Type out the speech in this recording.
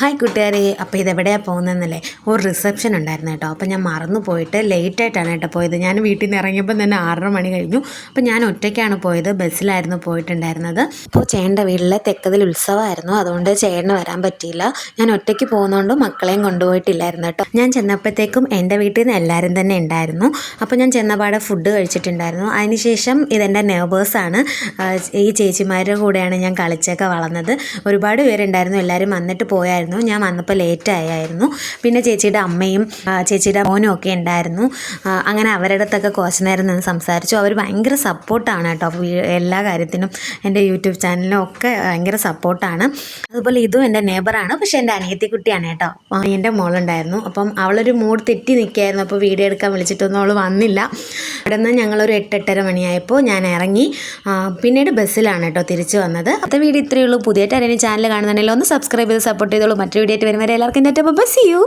Hi കൂട്ടുകാരെ അപ്പോൾ ഇതെവിടെയാണ് പോകുന്നതെന്നല്ലേ? ഒരു റിസപ്ഷൻ ഉണ്ടായിരുന്നു കേട്ടോ. അപ്പോൾ ഞാൻ മറന്നു പോയിട്ട് ലേറ്റ് ആയിട്ടാണ് കേട്ടോ പോയത്. ഞാൻ വീട്ടിൽ നിന്ന് ഇറങ്ങിയപ്പോൾ തന്നെ ആറര മണി കഴിഞ്ഞു. അപ്പോൾ ഞാൻ ഒറ്റയ്ക്കാണ് പോയത്. ബസ്സിലായിരുന്നു പോയിട്ടുണ്ടായിരുന്നത്. അപ്പോൾ ചേട്ടന്റെ വീട്ടിലെ തെക്കതിൽ ഉത്സവമായിരുന്നു. അതുകൊണ്ട് ചേട്ടന് വരാൻ പറ്റിയില്ല. ഞാൻ ഒറ്റയ്ക്ക് പോകുന്നതുകൊണ്ട് മക്കളെയും കൊണ്ടുപോയിട്ടില്ലായിരുന്നു കേട്ടോ. ഞാൻ ചെന്നപ്പോഴത്തേക്കും എന്റെ വീട്ടിൽ നിന്ന് എല്ലാവരും തന്നെ ഉണ്ടായിരുന്നു. അപ്പോൾ ഞാൻ ചെന്നപാടെ ഫുഡ് കഴിച്ചിട്ടുണ്ടായിരുന്നു. അതിനുശേഷം ഇതെന്റെ നെർവേഴ്സാണ് ഈ ചേച്ചിമാരുടെ കൂടെയാണ് ഞാൻ കളിച്ചൊക്കെ വളർന്നത്. ഒരുപാട് പേരുണ്ടായിരുന്നു. എല്ലാവരും വന്നിട്ട് പോയായിരുന്നു. ഞാൻ വന്നപ്പോൾ ലേറ്റ് ആയായിരുന്നു. പിന്നെ ചേച്ചിയുടെ അമ്മയും ചേച്ചിയുടെ മോനും ഒക്കെ ഉണ്ടായിരുന്നു. അങ്ങനെ അവരുടെ അടുത്തൊക്കെ കുറച്ച് നേരം നിന്ന് സംസാരിച്ചു. അവർ ഭയങ്കര സപ്പോർട്ടാണ് കേട്ടോ. എല്ലാ കാര്യത്തിനും എന്റെ യൂട്യൂബ് ചാനലിനും ഒക്കെ ഭയങ്കര സപ്പോർട്ടാണ് അതുപോലെ ഇതും എന്റെ നെയ്ബറാണ് പക്ഷെ എന്റെ അനിയത്തി കുട്ടിയാണ് കേട്ടോ എന്റെ മോളുണ്ടായിരുന്നു. അപ്പം അവളൊരു മൂഡ് തെറ്റി നിൽക്കുകയായിരുന്നു അപ്പോൾ വീഡിയോ എടുക്കാൻ വിളിച്ചിട്ടൊന്നും അവൾ വന്നില്ല. അവിടെ നിന്ന് ഞങ്ങളൊരു എട്ടെട്ടര മണിയായപ്പോൾ ഞാൻ ഇറങ്ങി. പിന്നീട് ബസ്സിലാണ് കേട്ടോ തിരിച്ചു വന്നത്. അടുത്ത വീഡിയോ ഇത്രയേ ഉള്ളൂ. പുതിയതായിട്ട് ആരെങ്കിലും ചാനൽ കാണുന്നുണ്ടെങ്കിൽ ഒന്ന് സബ്സ്ക്രൈബ് ചെയ്ത് സപ്പോർട്ട് ചെയ്തോളൂ. മറ്റൊരു വീഡിയോ ആയിട്ട് വരുന്നവരെ എല്ലാവർക്കും എന്റെ ബസ് ചെയ്യൂ